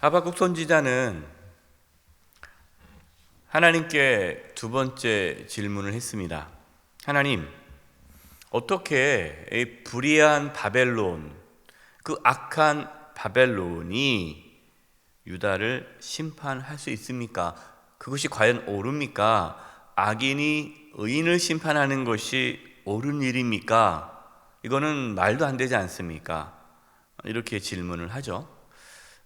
하박국 선지자는 하나님께 두 번째 질문을 했습니다. 하나님, 어떻게 이 불의한 바벨론, 그 악한 바벨론이 유다를 심판할 수 있습니까? 그것이 과연 옳습니까? 악인이 의인을 심판하는 것이 옳은 일입니까? 이거는 말도 안 되지 않습니까? 이렇게 질문을 하죠.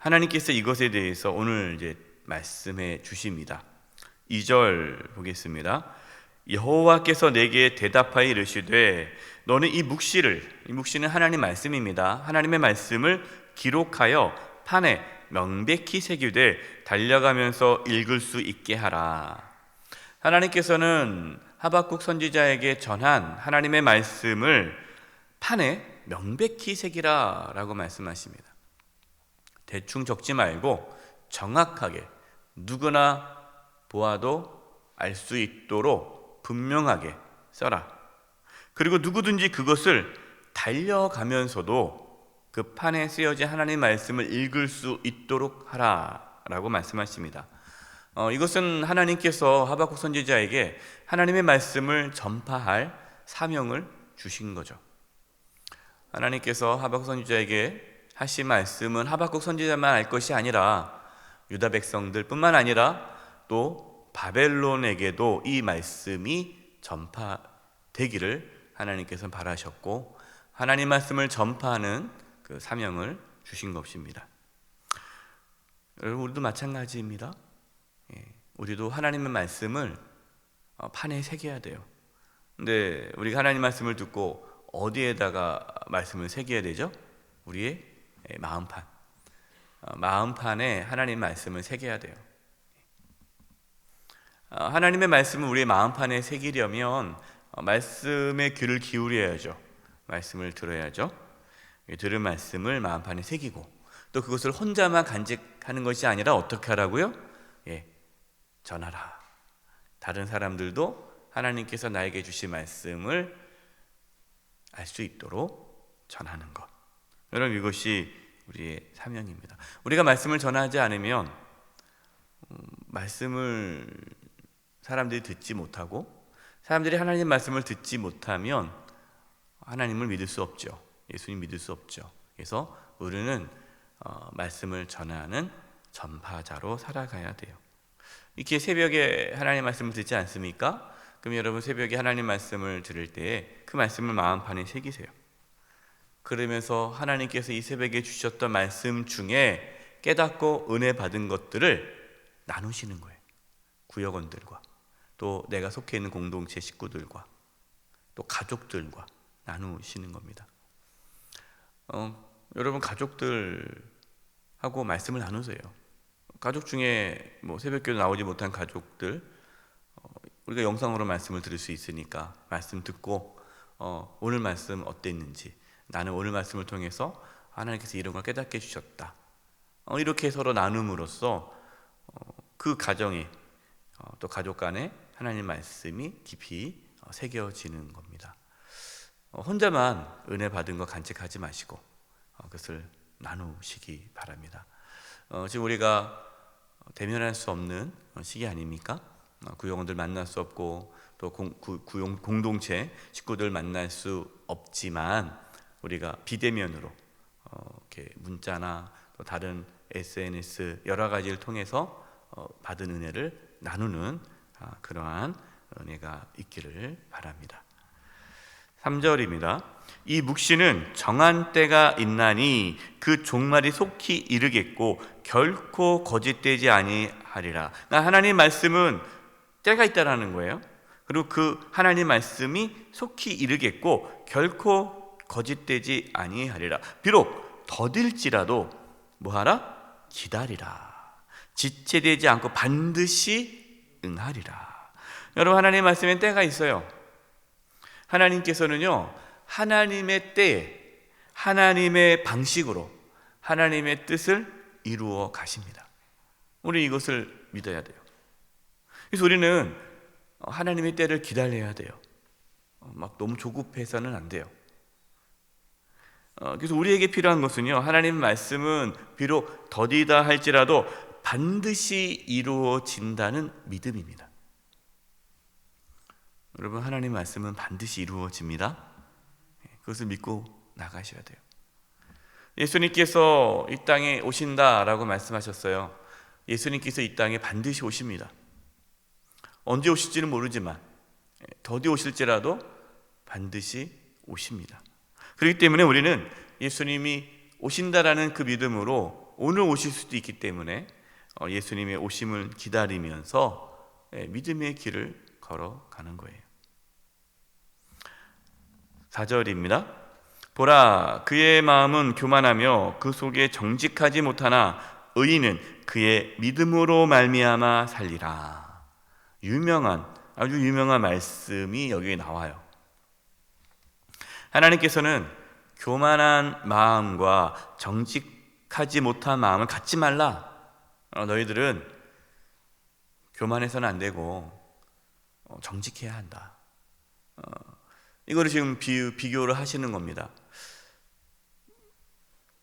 하나님께서 이것에 대해서 오늘 이제 말씀해 주십니다. 2절 보겠습니다. 여호와께서 내게 대답하여 이르시되 너는 이 묵시를 이 묵시는 하나님 말씀입니다. 하나님의 말씀을 기록하여 판에 명백히 새기되 달려가면서 읽을 수 있게 하라. 하나님께서는 하박국 선지자에게 전한 하나님의 말씀을 판에 명백히 새기라라고 말씀하십니다. 대충 적지 말고 정확하게 누구나 보아도 알 수 있도록 분명하게 써라. 그리고 누구든지 그것을 달려가면서도 그 판에 쓰여진 하나님 말씀을 읽을 수 있도록 하라라고 말씀하십니다. 어, 이것은 하나님께서 하박국 선지자에게 하나님의 말씀을 전파할 사명을 주신 거죠. 하나님께서 하박국 선지자에게 하신 말씀은 하박국 선지자만 알 것이 아니라 유다 백성들뿐만 아니라 또 바벨론에게도 이 말씀이 전파되기를 하나님께서 바라셨고 하나님 말씀을 전파하는 그 사명을 주신 것입니다. 여러분 우리도 마찬가지입니다. 예, 우리도 하나님의 말씀을 어, 판에 새겨야 돼요. 근데 우리가 하나님 말씀을 듣고 어디에다가 말씀을 새겨야 되죠? 우리의 예, 마음판. 어, 마음판에 하나님 말씀을 새겨야 돼요. 어, 하나님의 말씀을 우리의 마음판에 새기려면 말씀의 귀를 기울여야죠. 말씀을 들어야죠. 들은 말씀을 마음판에 새기고 또 그것을 혼자만 간직하는 것이 아니라 어떻게 하라고요? 예, 전하라. 다른 사람들도 하나님께서 나에게 주신 말씀을 알 수 있도록 전하는 것. 여러분 이것이 우리의 사명입니다. 우리가 말씀을 전하지 않으면 음, 말씀을 사람들이 듣지 못하고 사람들이 하나님 말씀을 듣지 못하면 하나님을 믿을 수 없죠. 예수님 믿을 수 없죠. 그래서 우리는 어, 말씀을 전하는 전파자로 살아가야 돼요. 이렇게 새벽에 하나님 말씀을 듣지 않습니까? 그럼 여러분 새벽에 하나님 말씀을 들을 때 그 말씀을 마음판에 새기세요. 그러면서 하나님께서 이 새벽에 주셨던 말씀 중에 깨닫고 은혜 받은 것들을 나누시는 거예요. 구역원들과 또 내가 속해 있는 공동체 식구들과 또 가족들과 나누시는 겁니다. 어, 여러분 가족들하고 말씀을 나누세요. 가족 중에 뭐 새벽기도 나오지 못한 가족들 어, 우리가 영상으로 말씀을 들을 수 있으니까 말씀 듣고 어, 오늘 말씀 어땠는지 나는 오늘 말씀을 통해서 하나님께서 이런 걸 깨닫게 해주셨다. 어, 이렇게 서로 나눔으로써 어, 그 가정에 어, 또 가족 간에 하나님 말씀이 깊이 어, 새겨지는 겁니다. 어, 혼자만 은혜 받은 거 간직하지 마시고 어, 그것을 나누시기 바랍니다. 어, 지금 우리가 대면할 수 없는 시기 아닙니까? 어, 구역원들 만날 수 없고 또 공, 구, 구용, 공동체 식구들 만날 수 없지만 우리가 비대면으로 어, 이렇게 문자나 또 다른 SNS 여러 가지를 통해서 어, 받은 은혜를 나누는 아, 그러한 은혜가 있기를 바랍니다. 3절입니다. 이 묵시는 정한 때가 있나니 그 종말이 속히 이르겠고 결코 거짓되지 아니하리라. 그러니까 하나님 말씀은 때가 있다라는 거예요. 그리고 그 하나님 말씀이 속히 이르겠고 결코 거짓되지 아니하리라. 비록 더딜지라도 뭐하라? 기다리라. 지체되지 않고 반드시 응하리라. 여러분 하나님 말씀에 때가 있어요. 하나님께서는요 하나님의 때에 하나님의 방식으로 하나님의 뜻을 이루어 가십니다. 우리 이것을 믿어야 돼요. 그래서 우리는 어, 하나님의 때를 기다려야 돼요. 어, 막 너무 조급해서는 안 돼요. 어, 그래서 우리에게 필요한 것은요. 하나님 말씀은 비록 더디다 할지라도 반드시 이루어진다는 믿음입니다. 여러분 하나님 말씀은 반드시 이루어집니다. 예, 그것을 믿고 나가셔야 돼요. 예수님께서 이 땅에 오신다라고 말씀하셨어요. 예수님께서 이 땅에 반드시 오십니다. 언제 오실지는 모르지만 예, 더디 오실지라도 반드시 오십니다. 그렇기 때문에 우리는 예수님이 오신다라는 그 믿음으로 오늘 오실 수도 있기 때문에 어, 예수님의 오심을 기다리면서 예, 믿음의 길을 걸어가는 거예요. 4절입니다. 보라 그의 마음은 교만하며 그 속에 정직하지 못하나 의인은 그의 믿음으로 말미암아 살리라. 유명한 아주 유명한 말씀이 여기에 나와요. 하나님께서는 교만한 마음과 정직하지 못한 마음을 갖지 말라. 어, 너희들은 교만해서는 안 되고 어, 정직해야 한다. 어, 이거를 지금 비, 비교를 하시는 겁니다.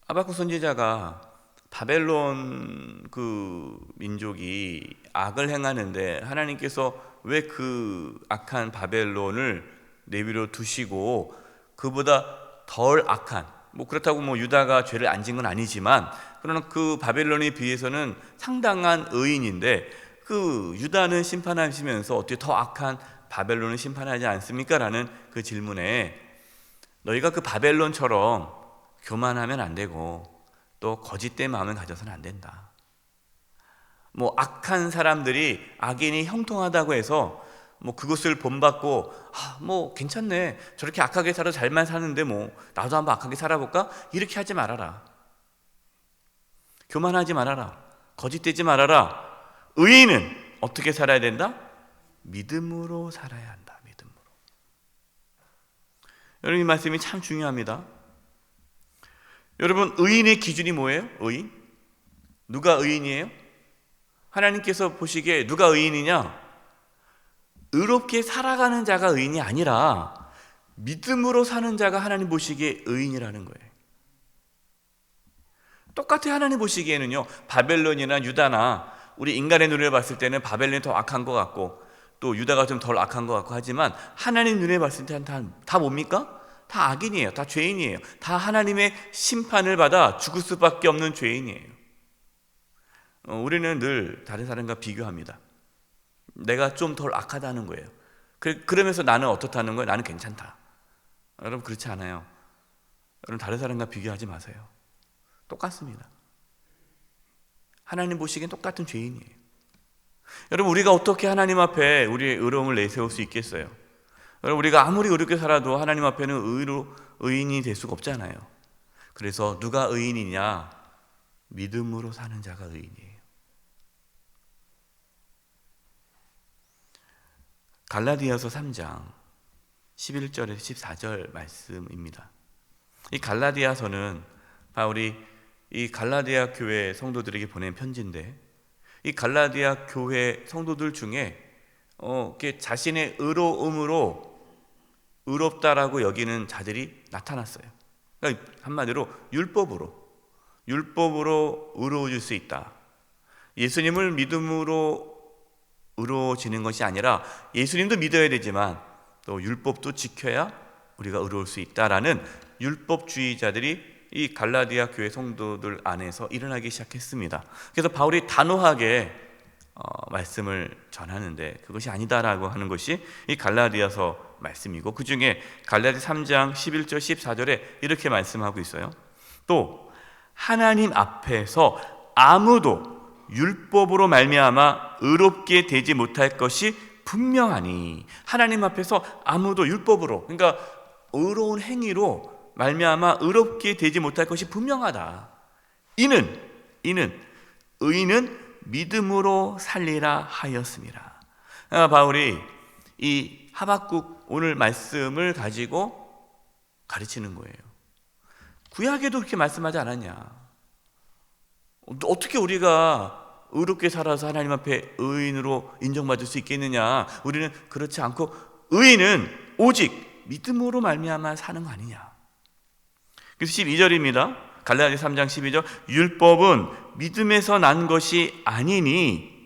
아바쿠 선지자가 바벨론 그 민족이 악을 행하는데 하나님께서 왜 그 악한 바벨론을 내비로 두시고 그보다 덜 악한 뭐 그렇다고 뭐 유다가 죄를 안진건 아니지만 그러나 그 바벨론에 비해서는 상당한 의인인데 그 유다는 심판하시면서 어떻게 더 악한 바벨론을 심판하지 않습니까? 라는 그 질문에 너희가 그 바벨론처럼 교만하면 안 되고 또 거짓된 마음을 가져서는 안 된다. 뭐 악한 사람들이 악인이 형통하다고 해서 뭐 그것을 본받고 아, 뭐 괜찮네. 저렇게 악하게 살아 잘만 사는데 뭐 나도 한번 악하게 살아볼까? 이렇게 하지 말아라. 교만하지 말아라. 거짓되지 말아라. 의인은 어떻게 살아야 된다? 믿음으로 살아야 한다. 믿음으로. 여러분 이 말씀이 참 중요합니다. 여러분 의인의 기준이 뭐예요? 의인? 누가 의인이에요? 하나님께서 보시기에 누가 의인이냐 의롭게 살아가는 자가 의인이 아니라 믿음으로 사는 자가 하나님 보시기에 의인이라는 거예요. 똑같이 하나님 보시기에는요, 바벨론이나 유다나 우리 인간의 눈에 봤을 때는 바벨론이 더 악한 것 같고 또 유다가 좀 덜 악한 것 같고 하지만 하나님 눈에 봤을 때는 다, 다 뭡니까? 다 악인이에요. 다 죄인이에요. 다 하나님의 심판을 받아 죽을 수밖에 없는 죄인이에요. 어, 우리는 늘 다른 사람과 비교합니다. 내가 좀 덜 악하다는 거예요. 그러면서 나는 어떻다는 거예요? 나는 괜찮다. 여러분 그렇지 않아요. 여러분 다른 사람과 비교하지 마세요. 똑같습니다. 하나님 보시기엔 똑같은 죄인이에요. 여러분 우리가 어떻게 하나님 앞에 우리의 의로움을 내세울 수 있겠어요? 여러분 우리가 아무리 의롭게 살아도 하나님 앞에는 의로 의인이 될 수가 없잖아요. 그래서 누가 의인이냐? 믿음으로 사는 자가 의인이에요. 갈라디아서 3장 11절에서 14절 말씀입니다. 이 갈라디아서는 바울이 이 갈라디아 교회 성도들에게 보낸 편지인데 이 갈라디아 교회 성도들 중에 어, 자신의 의로움으로 의롭다라고 여기는 자들이 나타났어요. 그러니까 한마디로 율법으로 율법으로 의로워질 수 있다. 예수님을 믿음으로 의로워지는 것이 아니라 예수님도 믿어야 되지만 또 율법도 지켜야 우리가 의로울 수 있다라는 율법주의자들이 이 갈라디아 교회 성도들 안에서 일어나기 시작했습니다. 그래서 바울이 단호하게 어, 말씀을 전하는데 그것이 아니다라고 하는 것이 이 갈라디아서 말씀이고 그 중에 갈라디 3장 11절 14절에 이렇게 말씀하고 있어요. 또 하나님 앞에서 아무도 율법으로 말미암아 의롭게 되지 못할 것이 분명하니 하나님 앞에서 아무도 율법으로 그러니까 의로운 행위로 말미암아 의롭게 되지 못할 것이 분명하다. 이는 이는 의인은 믿음으로 살리라 하였습니다. 아, 바울이 이 하박국 오늘 말씀을 가지고 가르치는 거예요. 구약에도 그렇게 말씀하지 않았냐? 어떻게 우리가 의롭게 살아서 하나님 앞에 의인으로 인정받을 수 있겠느냐? 우리는 그렇지 않고 의인은 오직 믿음으로 말미암아 사는 거 아니냐? 그래서 12절입니다. 갈라디아 3장 12절 율법은 믿음에서 난 것이 아니니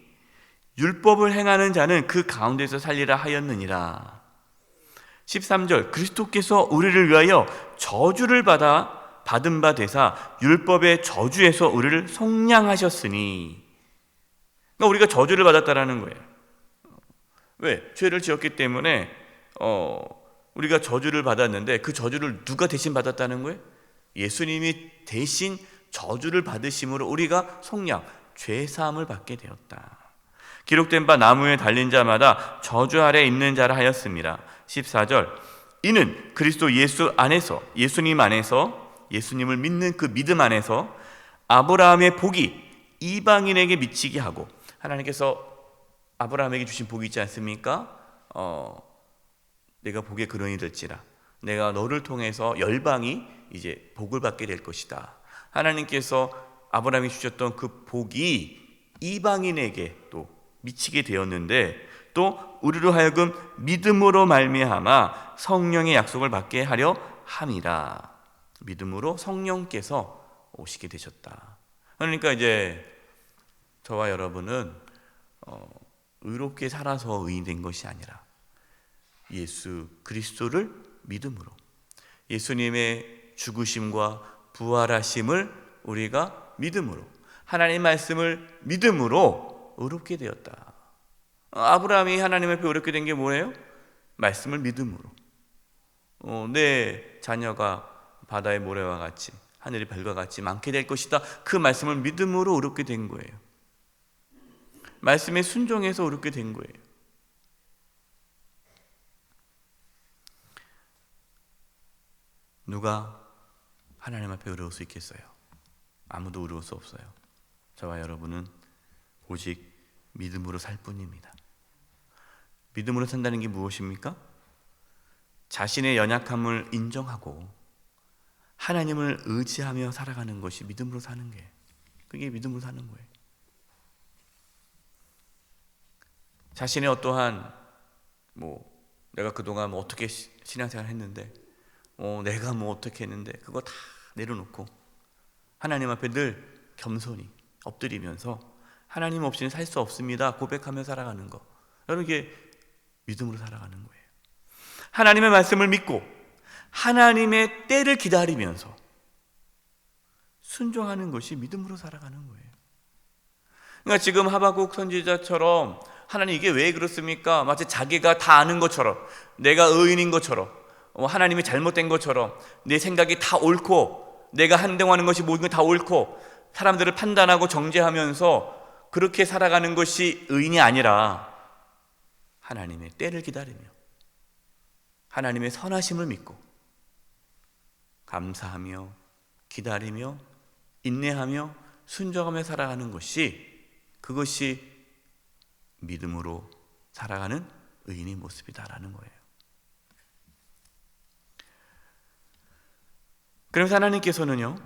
율법을 행하는 자는 그 가운데서 살리라 하였느니라. 13절 그리스도께서 우리를 위하여 저주를 받아 받은 바 되사 율법의 저주에서 우리를 속량하셨으니 그러니까 우리가 저주를 받았다라는 거예요. 왜? 죄를 지었기 때문에 어, 우리가 저주를 받았는데 그 저주를 누가 대신 받았다는 거예요? 예수님이 대신 저주를 받으심으로 우리가 속량, 죄 사함을 받게 되었다. 기록된 바 나무에 달린 자마다 저주 아래 있는 자라 하였습니다. 14절 이는 그리스도 예수 안에서 예수님 안에서 예수님을 믿는 그 믿음 안에서 아브라함의 복이 이방인에게 미치게 하고 하나님께서 아브라함에게 주신 복이 있지 않습니까? 어, 내가 복의 근원이 될지라 내가 너를 통해서 열방이 이제 복을 받게 될 것이다. 하나님께서 아브라함이 주셨던 그 복이 이방인에게 또 미치게 되었는데 또 우리로 하여금 믿음으로 말미암아 성령의 약속을 받게 하려 함이라. 믿음으로 성령께서 오시게 되셨다. 그러니까 이제 저와 여러분은 어, 의롭게 살아서 의인 된 것이 아니라 예수 그리스도를 믿음으로 예수님의 죽으심과 부활하심을 우리가 믿음으로 하나님 말씀을 믿음으로 의롭게 되었다. 아브라함이 하나님 앞에 의롭게 된 게 뭐예요? 말씀을 믿음으로. 어, 내 자녀가 바다의 모래와 같이 하늘의 별과 같이 많게 될 것이다. 그 말씀을 믿음으로 의롭게 된 거예요. 말씀에 순종해서 의롭게 된 거예요. 누가 하나님 앞에 의로울 수 있겠어요? 아무도 의로울 수 없어요. 저와 여러분은 오직 믿음으로 살 뿐입니다. 믿음으로 산다는 게 무엇입니까? 자신의 연약함을 인정하고 하나님을 의지하며 살아가는 것이 믿음으로 사는 게 그게 믿음으로 사는 거예요. 자신의 어떠한 뭐 내가 그동안 뭐 어떻게 신앙생활 했는데 어, 내가 뭐 어떻게 했는데 그거 다 내려놓고 하나님 앞에 늘 겸손히 엎드리면서 하나님 없이는 살 수 없습니다. 고백하며 살아가는 거. 여러분 이게 믿음으로 살아가는 거예요. 하나님의 말씀을 믿고 하나님의 때를 기다리면서 순종하는 것이 믿음으로 살아가는 거예요 그러니까 지금 하바국 선지자처럼 하나님 이게 왜 그렇습니까? 마치 자기가 다 아는 것처럼 내가 의인인 것처럼 어, 하나님이 잘못된 것처럼 내 생각이 다 옳고 내가 한동하는 것이 모든 게 다 옳고 사람들을 판단하고 정죄하면서 그렇게 살아가는 것이 의인이 아니라 하나님의 때를 기다리며 하나님의 선하심을 믿고 감사하며 기다리며 인내하며 순종하며 살아가는 것이 그것이 믿음으로 살아가는 의인의 모습이다라는 거예요. 그러면서 하나님께서는요,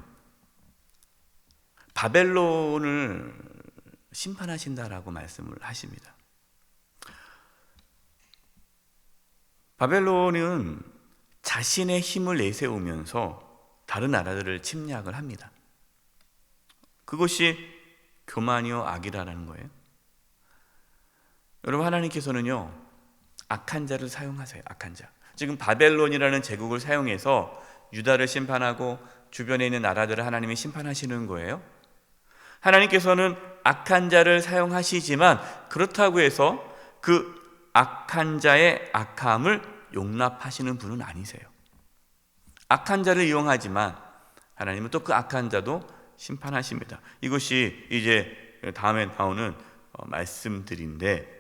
바벨론을 심판하신다라고 말씀을 하십니다. 바벨론은 자신의 힘을 내세우면서 다른 나라들을 침략을 합니다. 그것이 교만이요 악이라는 거예요. 여러분 하나님께서는요 악한 자를 사용하세요. 악한 자. 지금 바벨론이라는 제국을 사용해서 유다를 심판하고 주변에 있는 나라들을 하나님이 심판하시는 거예요. 하나님께서는 악한 자를 사용하시지만 그렇다고 해서 그 악한 자의 악함을 용납하시는 분은 아니세요. 악한 자를 이용하지만 하나님은 또 그 악한 자도 심판하십니다. 이것이 이제 다음에 나오는 어, 말씀들인데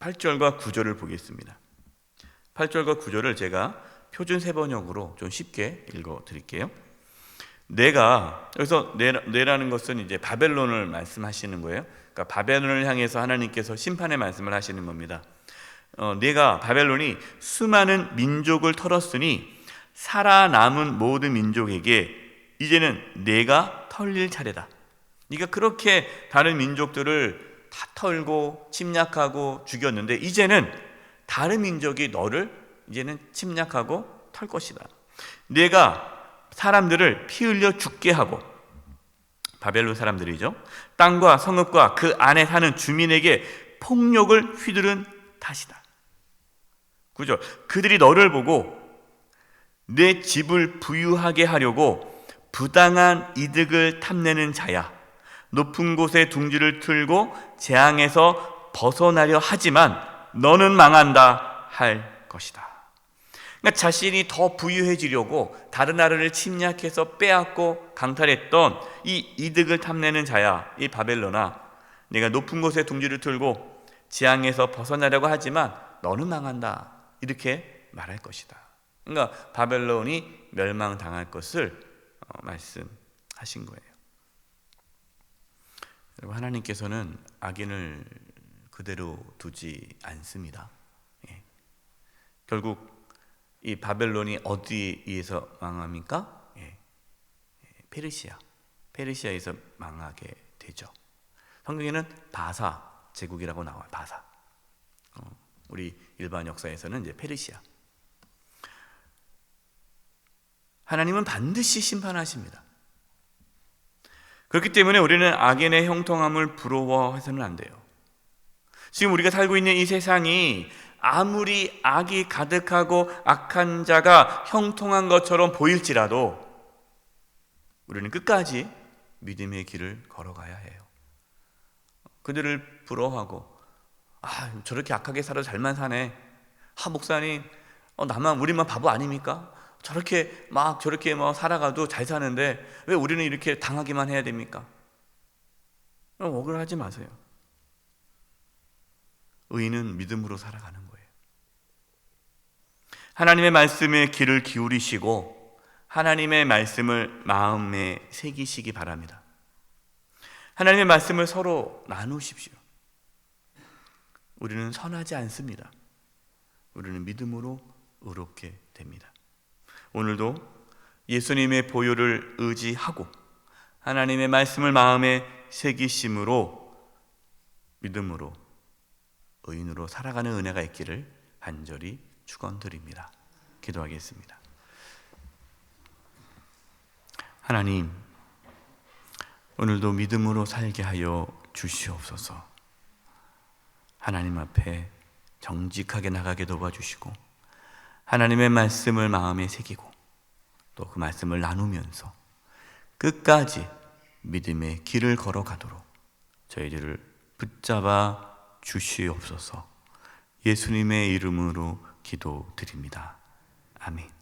8절과 9절을 보겠습니다. 8절과 9절을 제가 표준 세번역으로 좀 쉽게 읽어 드릴게요. 내가 여기서 내라는 것은 이제 바벨론을 말씀하시는 거예요. 그러니까 바벨론을 향해서 하나님께서 심판의 말씀을 하시는 겁니다. 어, 내가 바벨론이 수많은 민족을 털었으니 살아남은 모든 민족에게 이제는 내가 털릴 차례다. 네가 그렇게 다른 민족들을 다 털고 침략하고 죽였는데 이제는 다른 민족이 너를 이제는 침략하고 털 것이다. 내가 사람들을 피 흘려 죽게 하고 바벨론 사람들이죠. 땅과 성읍과 그 안에 사는 주민에게 폭력을 휘두른 탓이다. 그죠? 그들이 너를 보고 내 집을 부유하게 하려고 부당한 이득을 탐내는 자야. 높은 곳에 둥지를 틀고 재앙에서 벗어나려 하지만 너는 망한다 할 것이다. 그러니까 자신이 더 부유해지려고 다른 나라를 침략해서 빼앗고 강탈했던 이 이득을 탐내는 자야, 이 바벨로나. 내가 높은 곳에 둥지를 틀고 재앙에서 벗어나려고 하지만 너는 망한다. 이렇게 말할 것이다. 그러니까 바벨론이 멸망당할 것을 어, 말씀하신 거예요. 여러분 하나님께서는 악인을 그대로 두지 않습니다. 예. 결국 이 바벨론이 어디에 의해서 망합니까? 예. 예. 페르시아, 페르시아에서 망하게 되죠. 성경에는 바사 제국이라고 나와요. 바사. 어, 우리 일반 역사에서는 이제 페르시아. 하나님은 반드시 심판하십니다. 그렇기 때문에 우리는 악인의 형통함을 부러워해서는 안 돼요. 지금 우리가 살고 있는 이 세상이 아무리 악이 가득하고 악한 자가 형통한 것처럼 보일지라도 우리는 끝까지 믿음의 길을 걸어가야 해요. 그들을 부러워하고 아 저렇게 악하게 살아 잘만 사네. 하 목사님, 어, 나만 우리만 바보 아닙니까? 저렇게 막 저렇게 뭐 살아가도 잘 사는데 왜 우리는 이렇게 당하기만 해야 됩니까? 억울하지 마세요. 의인은 믿음으로 살아가는 거예요. 하나님의 말씀에 귀를 기울이시고 하나님의 말씀을 마음에 새기시기 바랍니다. 하나님의 말씀을 서로 나누십시오. 우리는 선하지 않습니다. 우리는 믿음으로 의롭게 됩니다. 오늘도 예수님의 보혈을 의지하고 하나님의 말씀을 마음에 새기심으로 믿음으로 의인으로 살아가는 은혜가 있기를 간절히 축원드립니다. 기도하겠습니다. 하나님 오늘도 믿음으로 살게 하여 주시옵소서. 하나님 앞에 정직하게 나가게 도와주시고 하나님의 말씀을 마음에 새기고 또 그 말씀을 나누면서 끝까지 믿음의 길을 걸어가도록 저희들을 붙잡아 주시옵소서 예수님의 이름으로 기도드립니다. 아멘.